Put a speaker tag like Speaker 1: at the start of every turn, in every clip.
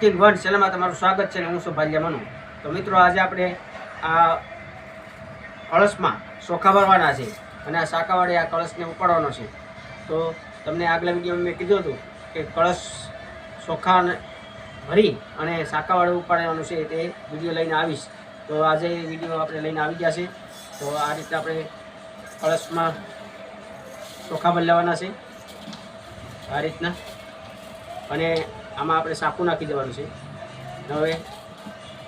Speaker 1: King one ચેનલમાં તમારું સ્વાગત છે અને હું છું ભાલ્યા મનુ. તો મિત્રો, આજે આપણે આ કળશમાં ચોખા ભરવાના છે અને આ શાકાવાળી આ કળશને ઉપાડવાનો છે. તો તમને આગલા વિડીયોમાં મેં કીધું હતું કે કળશ ચોખાને ભરી અને શાકાવાળું ઉપાડવાનું છે તે વીડિયો લઈને આવીશ. તો આજે વીડિયો આપણે લઈને આવી ગયા છે. તો આ રીતે આપણે કળશમાં ચોખા બદલાવાના છે. આ રીતના. અને આમાં આપણે સાકું નાખી દેવાનું છે. હવે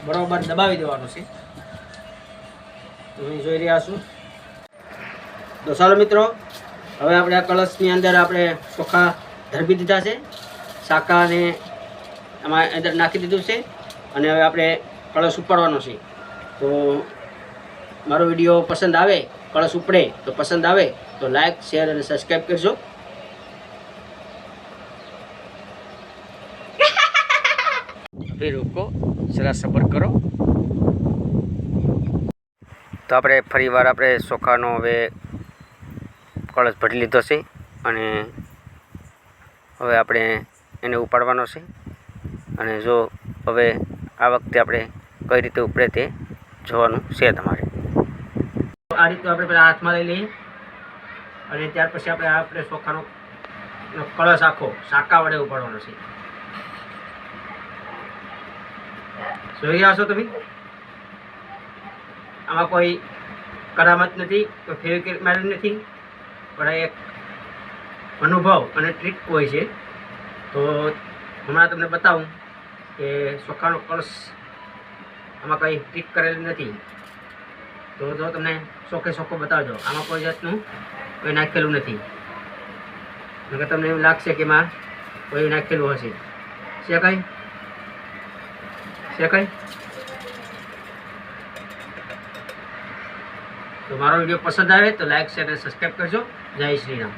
Speaker 1: બરાબર દબાવી દેવાનું છે. તમે જોઈ રહ્યા છો. તો ચાલો મિત્રો, હવે આપણે આ કળશની અંદર આપણે ચોખા ધરબી દીધા છે. સાકાને એમાં અંદર નાખી દીધું છે. અને હવે આપણે કળશ ઉપાડવાનો છે. તો મારો વીડિયો પસંદ આવે, કળશ ઉપડે તો પસંદ આવે, તો લાઈક, શેર અને સબસ્ક્રાઈબ કરજો. અભી રોકો જરા સબર કરો. તો આપણે ફરીવાર આપણે ચોખાનો હવે કળશ ભરી લીધો છે અને હવે આપણે એને ઉપાડવાનો છે. અને જો હવે આ વખતે આપણે કઈ રીતે ઉપડે તે જોવાનું છે તમારે. આ રીતે આપણે પેલા હાથમાં લઈ લઈએ. અને ત્યાર પછી આપણે આપણે ચોખાનો કળશ આખો શાકા વડે ઉપાડવાનો છે. જોઈ આવશો તમે? આમાં કોઈ કરામત નથી, કોઈ ફેવિક્વિક મારેલ નથી, પણ એક અનુભવ અને ટ્રીક હોય છે. તો હમણાં તમને બતાવું કે ચોખાનો કળશ આમાં કંઈ ટ્રીક કરેલી નથી. તો જો તમને ચોખ્ખે ચોખ્ખો બતાવજો. આમાં કોઈ જાતનું કોઈ નાખેલું નથી. નકર તમને એવું લાગશે કે એમાં કોઈ નાખેલું હશે. છે કંઈ? છે કંઈ તો મારો વીડિયો પસંદ આવે તો લાઈક શેર અને સબસ્ક્રાઈબ કરજો. જય શ્રી રામ.